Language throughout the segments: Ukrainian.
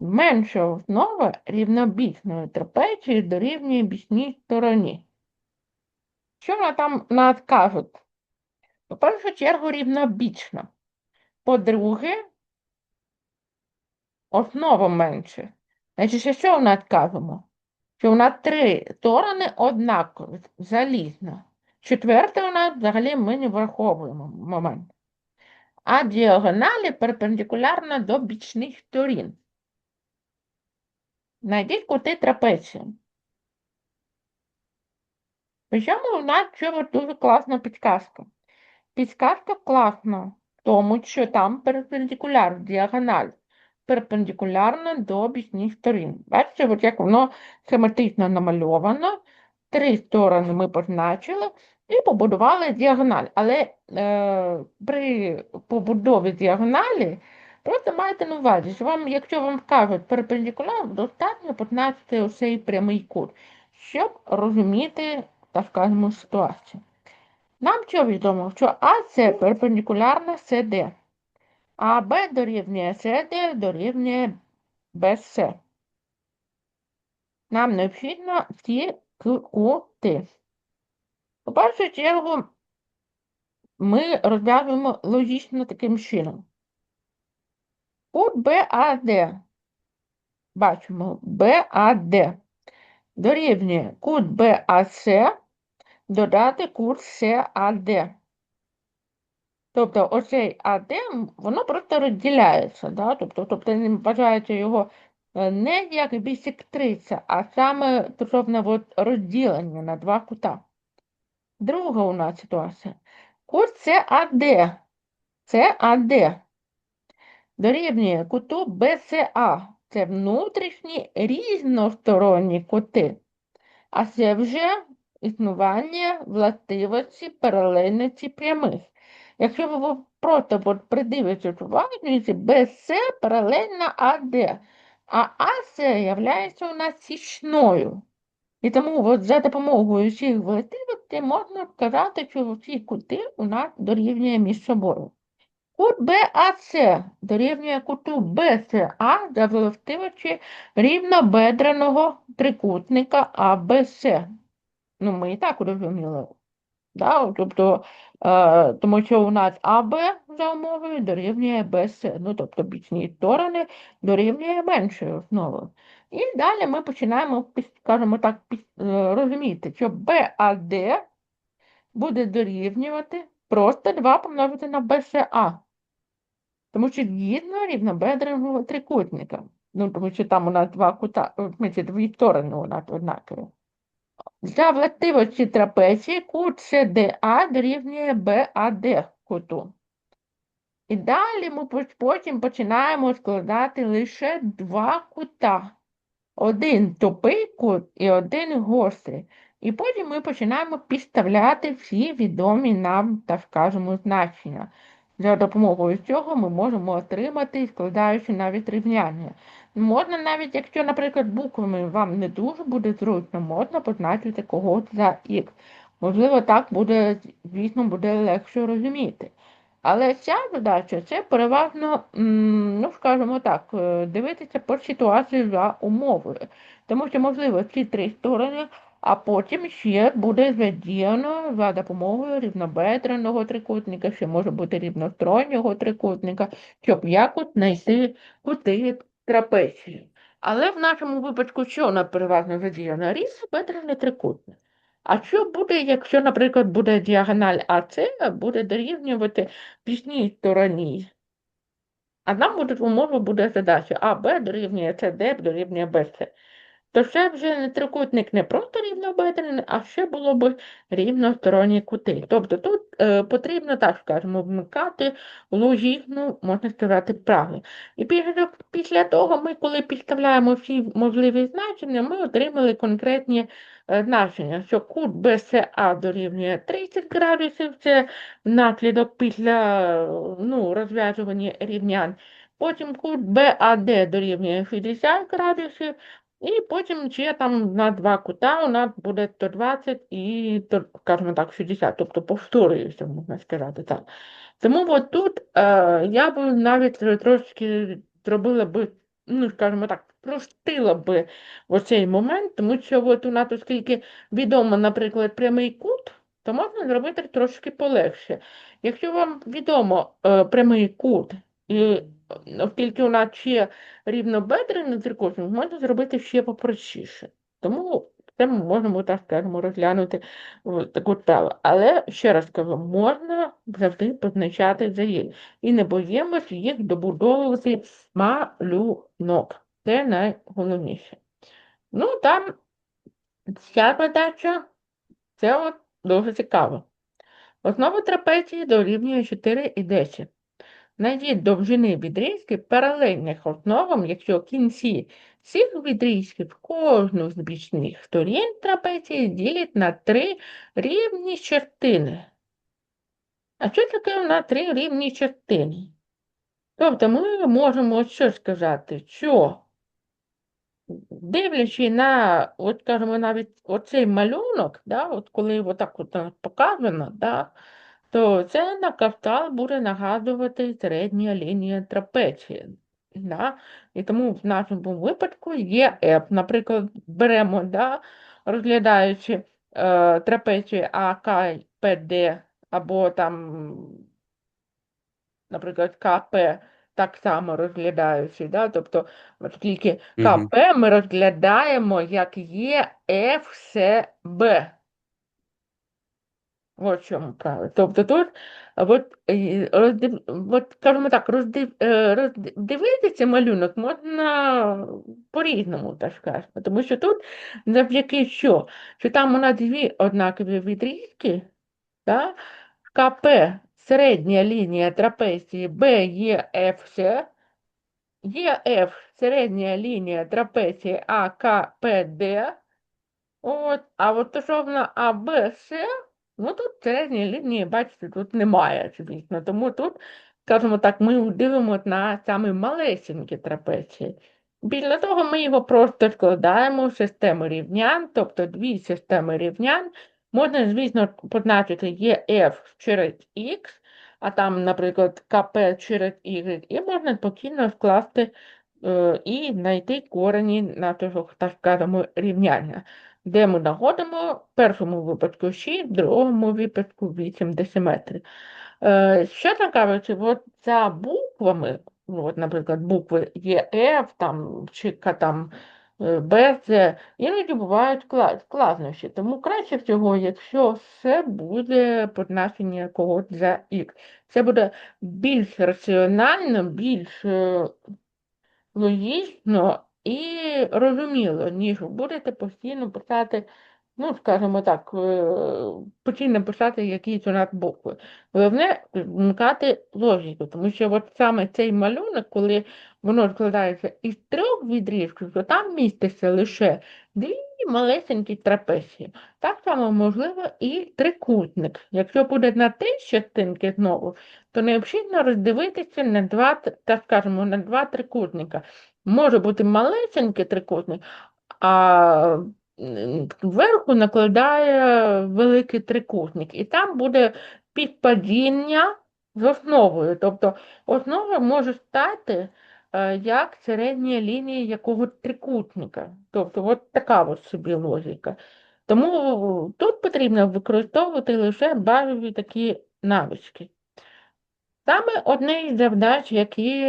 Менша основа рівнобічної трапеції дорівнює бічній стороні. Що вона там нас кажуть? По першу чергу рівнобічна. По-друге, основа менше. Значить, що в нас кажемо? Що в нас три сторони однакові, залізно. Четверте у нас взагалі ми не враховуємо момент. А діагоналі перпендикулярно до бічних сторін. Найдіть кути трапеції. Причому у нас чого дуже класна підказка. Підказка класна тому, що там перпендикуляр, діагональ, перпендикулярно до бічних сторін. Бачите, от як воно схематично намальовано. Три сторони ми позначили і побудували діагональ. Але е, при побудові діагоналі просто майте на увазі, що вам, якщо вам кажуть перпендикуляр, достатньо позначити цей прямий кут, щоб розуміти, так скажемо, ситуацію. Нам що відомо, що А це перпендикулярна СД, а Б дорівнює СД дорівнює БС. Нам необхідно ці кути. У першу чергу ми розв'язуємо логічно таким чином. Кут БАД. Бачимо БАД дорівнює кут БАС додати кут САД. Тобто оцей АД, воно просто розділяється. Да? Тобто, тобто не вважається його е, не як бісектриця, а саме стосовно розділення на два кута. Друга у нас ситуація. Кут САД. САД дорівнює куту БСА. Це внутрішні різносторонні кути. А це вже існування властивості паралельності прямих. Якщо ви просто от придивитесь уважно, БС паралельно АД, а АС є у нас січною. І тому от за допомогою цих властивостей можна сказати, що ці кути у нас дорівнює між собою. Кут БАС дорівнює куту БСА за властивості рівнобедреного трикутника АБС. Ну, ми і так розуміли. Да? Тобто, е, тому що у нас АБ за умовою дорівнює БС. Ну, тобто бічні сторони дорівнює меншою основою. І далі ми починаємо, скажімо так, е, розуміти, що БАД буде дорівнювати просто 2 помножити на БСА. Тому що згідно рівнобедреного трикутника. Ну, тому що там у нас два кута, в дві сторони у нас однакові. За властивості трапеції кут СДА дорівнює БАД куту. І далі ми потім починаємо складати лише два кута. Один тупий кут і один гострий. І потім ми починаємо підставляти всі відомі нам, так скажемо, значення. За допомогою цього ми можемо отримати, складаючи навіть рівняння. Можна навіть, якщо, наприклад, буквами вам не дуже буде зручно, можна позначити когось за Х. Можливо, так буде, звісно, буде легше розуміти. Але ця задача це переважно, ну, скажімо так, е, дивитися по ситуації за умовою. Тому що, можливо, ці три сторони а потім ще буде задіяно за допомогою рівнобедреного трикутника, ще може бути рівностороннього трикутника, щоб якось знайти кути трапеції. Але в нашому випадку, що вона переважно задіяна? Рівнобедрений трикутник. А що буде, якщо, наприклад, буде діагональ АС, буде дорівнювати пісній стороні? А нам буде умова буде задача А, Б дорівнює С, Д дорівнює БС то ще вже не трикутник не просто рівнобедрений, а ще було б рівносторонні кути. Тобто тут е, потрібно, так скажемо, вмикати логічну, можна сказати, правильно. І після, після того ми, коли підставляємо всі можливі значення, ми отримали конкретні е, значення, що кут БСА дорівнює 30 градусів, це наслідок після ну, розв'язування рівнянь. Потім кут БАД дорівнює 60 градусів, і потім ще там на два кута у нас буде 120 і, скажімо так, 60, тобто повторюється, можна сказати так. Тому от тут е, я б навіть трошки зробила б ну, скажімо так, спростила би оцей момент, тому що от у нас, оскільки відомо, наприклад, прямий кут, то можна зробити трошки полегше. Якщо вам відомо е, прямий кут, і оскільки у нас ще рівнобедрений трикутник, можна зробити ще попростіше. Тому це ми можемо, так скажемо, розглянути таку справу. Але ще раз кажу, можна завжди позначати заїзд. І не боїмося їх добудовувати малюнок. Це найголовніше. Ну, там ця задача, це от дуже цікаво. Основа трапеції дорівнює 4 і 10. Знайдіть довжини відрізків паралельних основам, якщо кінці цих відрізків кожну з бічних сторін трапеції ділять на три рівні частини. А що таке на три рівні частини? Тобто ми можемо що сказати, що дивлячись на, от скажімо, навіть оцей малюнок, да, от коли отак от показано, да, то це на кафтал буде нагадувати середня лінія трапеції. Да? І тому в нашому випадку є F. Наприклад, беремо, да, розглядаючи е, трапецію АК, ПД, або там, наприклад, КП, так само розглядаючи. Да? Тобто, оскільки КП ми розглядаємо як є ФСБ. От в чому правило. Тобто тут, от, роздив, от, скажімо так, роздив, е, роздивитися малюнок можна по-різному, так скажемо. Тому що тут завдяки що? Що там у нас дві однакові відрізки, да? КП, середня лінія трапеції Б є ФС, є Ф, середня лінія трапеції АКПД, от, а от стосовно АБС, Ну, тут середньої лінії, бачите, тут немає, звісно. Тому тут, скажімо так, ми дивимося на саме малесенькі трапеції. Біля того ми його просто складаємо в систему рівнянь, тобто дві системи рівнянь. Можна, звісно, позначити EF через X, а там, наприклад, КП через Y, і можна спокійно скласти е, і знайти корені нашого, так скажемо, рівняння де ми знаходимо в першому випадку 6, в другому випадку 8 дециметрів. Е, Що кажучи, от за буквами, от, наприклад, букви ЄФ там, чи там, е, БЦ, іноді бувають складнощі. Тому краще всього, якщо все буде позначення когось за Х. Це буде більш раціонально, більш е, логічно і розуміло, ніж будете постійно писати, ну, скажімо так, е, постійно писати якісь у нас букви. Головне вмикати логіку, тому що от саме цей малюнок, коли воно складається із трьох відрізків, то там міститься лише дві малесенькі трапеції. Так само можливо і трикутник. Якщо буде на три частинки знову, то необхідно роздивитися на два, так скажемо, на два трикутника. Може бути малесенький трикутник, а зверху накладає великий трикутник. І там буде підпадіння з основою. Тобто основа може стати е, як середня лінія якогось трикутника. Тобто от така от собі логіка. Тому тут потрібно використовувати лише базові такі навички. Саме одне із завдач, які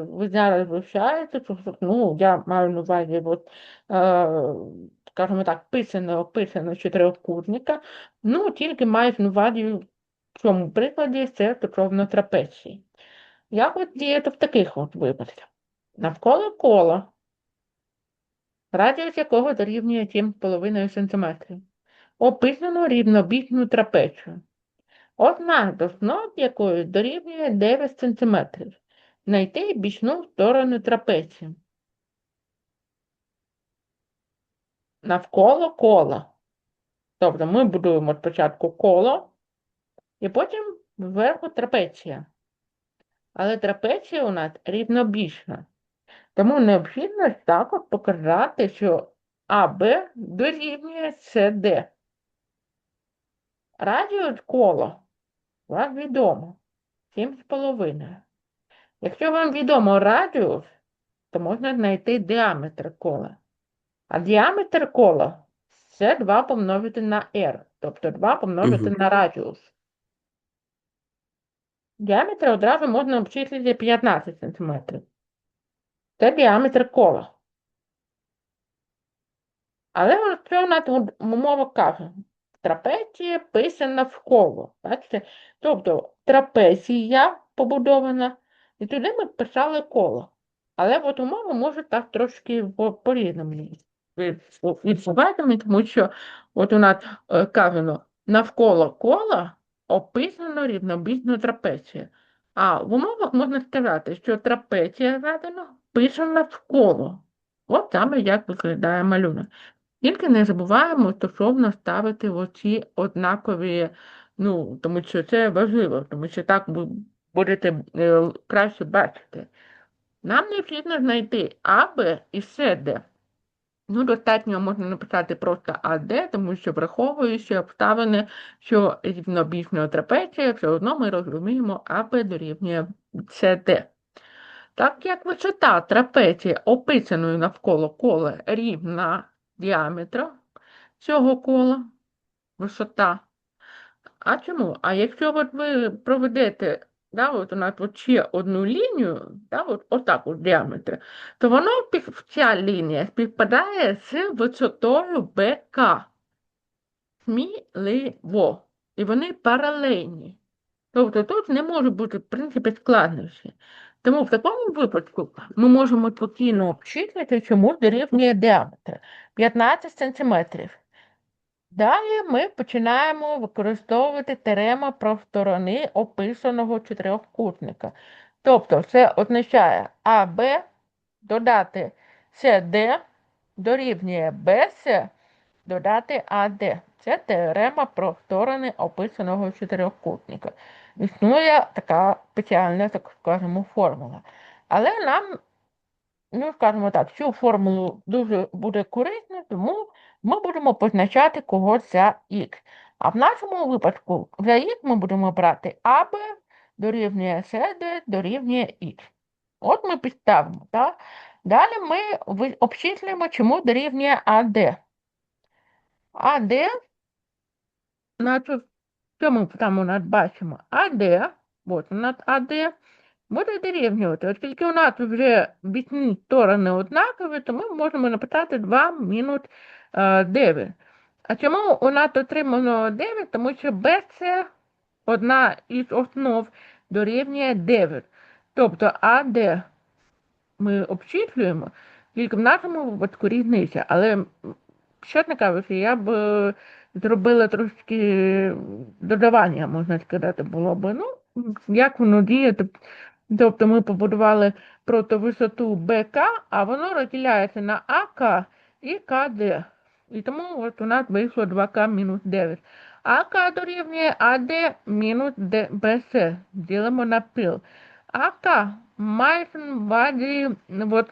ви зараз вивчаєте, ну, я маю на увазі, от, е, скажімо так, писано, описано чотирикутника, ну, тільки мають на увазі в цьому прикладі це стосовно трапеції. Як от діяти в таких от випадках? Навколо кола, радіус якого дорівнює 7,5 см, описано рівнобічну трапецію. Одна з основ якої дорівнює 9 см. Знайти бічну сторону трапеції. Навколо кола. Тобто ми будуємо спочатку коло і потім зверху трапеція. Але трапеція у нас рівнобічна. Тому необхідно також показати, що АБ дорівнює СД. Радіус коло вам відомо 7,5. Якщо вам відомо радіус, то можна знайти діаметр кола. А діаметр кола це 2 помножити на r, тобто 2 помножити Мгм. на радіус. Діаметр одразу можна обчислити 15 см. Це діаметр кола. Але що у нас от мова каже? Трапеція писана в коло. Бачите? Тобто трапеція побудована, і туди ми писали коло. Але от умова може так трошки по- по-різному від- тому що от у нас е, кажено, навколо кола описано рівнобічну трапецію. А в умовах можна сказати, що трапеція задано писана в коло. От саме як виглядає малюнок. Тільки не забуваємо стосовно ставити оці однакові, ну, тому що це важливо, тому що так ви будете е, краще бачити. Нам необхідно знайти АБ і СД. Ну, достатньо можна написати просто АД, тому що враховуючи обставини, що рівнобічна трапеція, все одно ми розуміємо АБ дорівнює СД. Так як висота трапеції, описаної навколо кола, рівна діаметру цього кола, висота. А чому? А якщо от ви проведете, да, от у нас от ще одну лінію, да, от, отак от діаметр, то воно ця лінія співпадає з висотою БК. Сміливо. І вони паралельні. Тобто тут не може бути, в принципі, складнощі. Тому в такому випадку ми можемо спокійно обчислити, чому дорівнює діаметр 15 см. Далі ми починаємо використовувати теорему про сторони описаного чотирьохкутника. Тобто це означає АБ додати СД дорівнює БС додати АД. Це теорема про сторони описаного чотирьохкутника. Існує така спеціальна, так скажемо, формула. Але нам, ну, скажімо так, цю формулу дуже буде корисно, тому ми будемо позначати когось за х. А в нашому випадку за х ми будемо брати АБ дорівнює СД дорівнює х. От ми підставимо, так? Далі ми обчислюємо, чому дорівнює АД. АД, значить, що ми там у нас бачимо? АД, от у нас АД, буде дорівнювати. Оскільки у нас вже бічні сторони однакові, то ми можемо написати 2 мінус е, 9. А чому у нас отримано 9? Тому що BC одна із основ дорівнює 9. Тобто АД ми обчислюємо, тільки в нашому випадку різниця. Але, м, чесно кажучи, я б зробила трошки додавання, можна сказати, було б. Ну, як воно діє, тобто ми побудували просто висоту БК, а воно розділяється на АК і КД. І тому от у нас вийшло 2К мінус 9. АК дорівнює АД мінус БС. Ділимо на пил. АК мається на увазі от,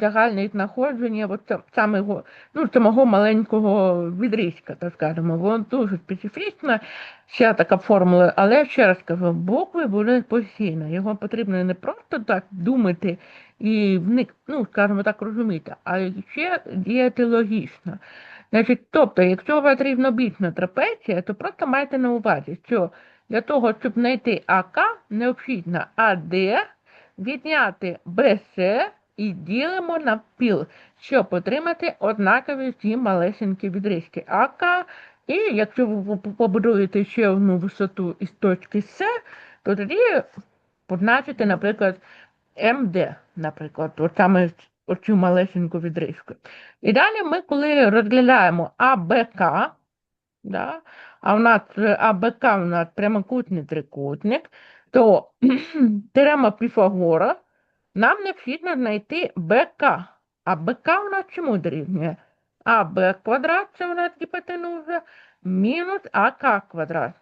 загальне знаходження от, самого, ну, самого маленького відрізка, так скажемо. Воно дуже специфічна, ще така формула, але ще раз кажу, букви будуть постійно. Його потрібно не просто так думати і ну, скажімо так, розуміти, а ще діяти логічно. Значить, тобто, якщо у вас рівнобічна трапеція, то просто майте на увазі, що для того, щоб знайти АК, необхідно АД відняти БС і ділимо на піл, щоб отримати однакові ці малесенькі відрізки АК. І якщо ви побудуєте ще одну висоту із точки С, то тоді позначите, наприклад, МД, наприклад, от саме оцю малесеньку відрізку. І далі ми, коли розглядаємо АБК, да, а в нас АБК у нас прямокутний трикутник, то теорема Піфагора нам необхідно знайти БК. А БК у нас чому дорівнює? АБ квадрат, це у нас гіпотенуза, мінус АК квадрат.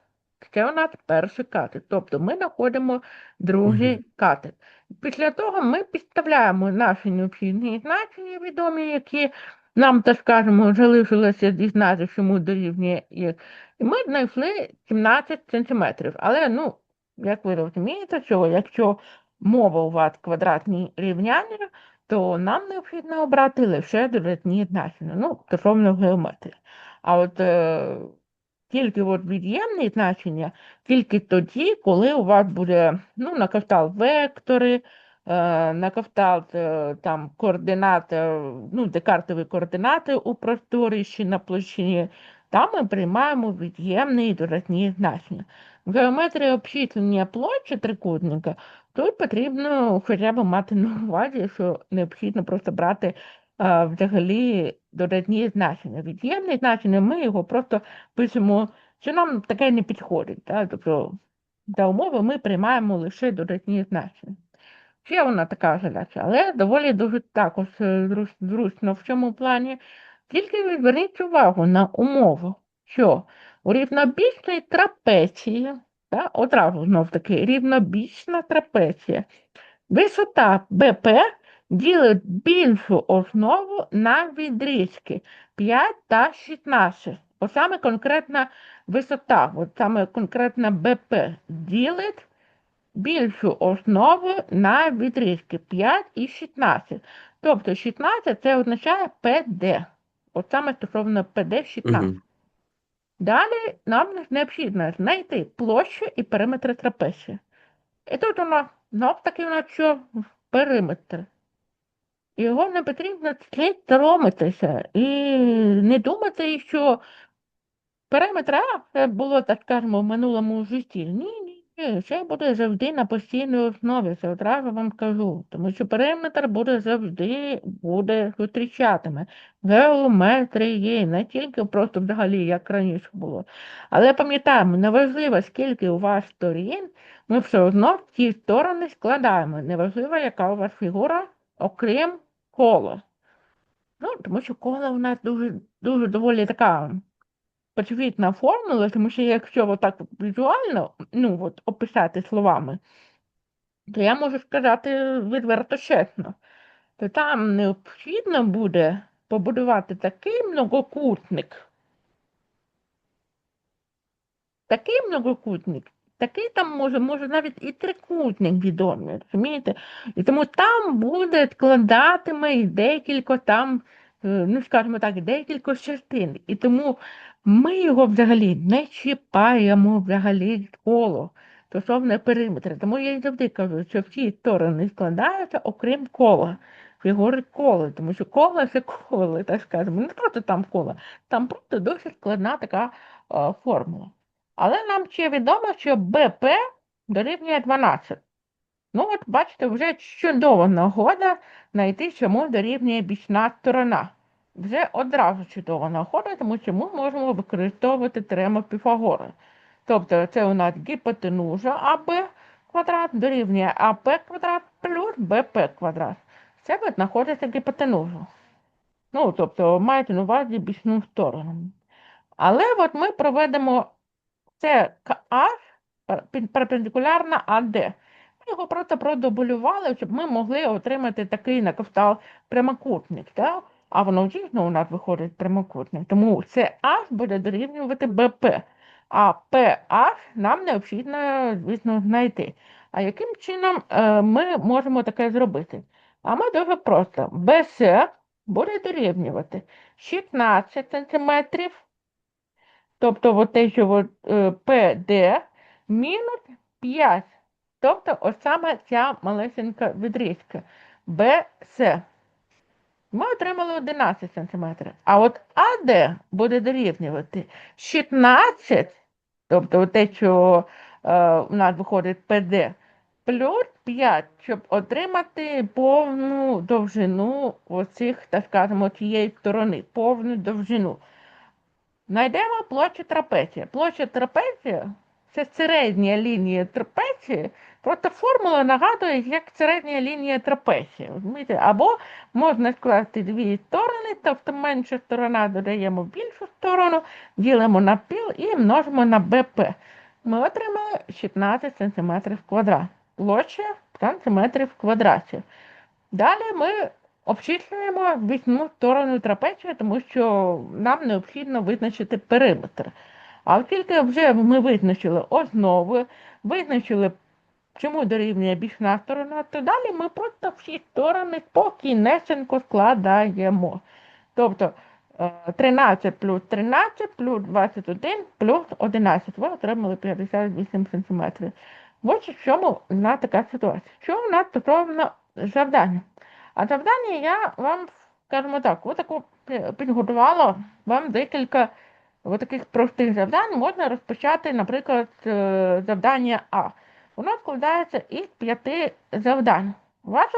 Це у нас перший катет. Тобто ми знаходимо другий Мгм. катет. Після того ми підставляємо наші необхідні значення відомі, які нам, так скажемо, залишилося дізнати, чому дорівнює Х. І ми знайшли 17 сантиметрів. Але, ну, як ви розумієте, що якщо мова у вас квадратні рівняння, то нам необхідно обрати лише додатні значення, ну, стосовно геометрії. А от е, тільки от від'ємні значення тільки тоді, коли у вас буде ну, на кшталт вектори, е, на кшталт е, там координати, ну, декартові координати у просторі чи на площині, там ми приймаємо від'ємні і додатні значення. В геометрії обчислення площі трикутника тут потрібно хоча б мати на увазі, що необхідно просто брати а, взагалі додатні значення. Від'ємні значення, ми його просто пишемо, що нам таке не підходить. Так? Тобто за умови ми приймаємо лише додатні значення. Ще вона така задача, але доволі дуже також е, зручно в цьому плані. Тільки зверніть увагу на умову, що у рівнобічній трапеції, та, одразу знов таки, рівнобічна трапеція, висота БП ділить більшу основу на відрізки 5 та 16. От саме конкретна висота, от саме конкретна БП ділить більшу основу на відрізки 5 і 16. Тобто 16 це означає ПД. От саме стосовно ПД 16. Угу. Далі нам необхідно знайти площу і периметр трапеції. І тут у нас знов таки у нас що периметр. Його не потрібно слід соромитися і не думати, що периметр А це було, так скажемо, в минулому житті. Ні, ні, це буде завжди на постійній основі, це одразу вам кажу. Тому що периметр буде завжди буде зустрічатиме геометрії, не тільки просто взагалі, як раніше було. Але пам'ятаємо, неважливо, скільки у вас сторін, ми все одно ті сторони складаємо. Неважливо, яка у вас фігура, окрім кола. Ну, тому що коло у нас дуже, дуже доволі така почвітна формула, тому що якщо отак от візуально, ну, от, описати словами, то я можу сказати відверто чесно, то там необхідно буде побудувати такий многокутник, такий многокутник, такий там може, може навіть і трикутник відомий, розумієте? І тому там буде складатиме і декілька там, е, ну скажімо так, декілька частин. І тому ми його взагалі не чіпаємо взагалі коло стосовно периметра. Тому я і завжди кажу, що всі сторони складаються, окрім кола. Фігури кола, тому що коло це коло, так скажемо. Не просто там коло, там просто досить складна така е, формула. Але нам ще відомо, що БП дорівнює 12. Ну, от бачите, вже чудова нагода знайти, чому дорівнює бічна сторона. Вже одразу чудова нагода, тому що ми можемо використовувати теорему Піфагора. Тобто це у нас гіпотенуза АБ квадрат дорівнює АП квадрат плюс БП квадрат. Це ви знаходите гіпотенузу. Ну, тобто маєте на увазі бічну сторону. Але от ми проведемо це КА перпендикулярна АД. Ми його просто продублювали, щоб ми могли отримати такий на кшталт прямокутник. Так? А воно дійсно у нас виходить прямокутник. Тому це H буде дорівнювати БП. А PH нам необхідно, звісно, знайти. А яким чином е, ми можемо таке зробити? А ми дуже просто. БС буде дорівнювати 16 сантиметрів Тобто те, що е, PD мінус 5. Тобто ось саме ця малесенька відрізка BC. Ми отримали 11 см. А от АД буде дорівнювати 16, тобто те, що е, у нас виходить PD, плюс 5, щоб отримати повну довжину оцих, так скажемо, цієї сторони, повну довжину. Знайдемо площу трапеції. Площа трапеції це середня лінія трапеції, просто формула нагадує, як середня лінія трапеції. Або можна скласти дві сторони, тобто менша сторона додаємо в більшу сторону, ділимо на піл і множимо на БП. Ми отримали 16 см квадрат. Площа сантиметрів квадраті. Далі ми обчислюємо вісьму сторону трапеції, тому що нам необхідно визначити периметр. А оскільки вже ми визначили основи, визначили чому дорівнює бічна сторона, то далі ми просто всі сторони спокійнесенько складаємо. Тобто е, 13 плюс 13 плюс 21 плюс 11. Ви отримали 58 см. Ось в чому в така ситуація. Що в нас стосовно завдання? А завдання я вам, скажімо так, пі- підготувала вам декілька таких простих завдань. Можна розпочати, наприклад, завдання А. Воно складається із п'яти завдань. Ваша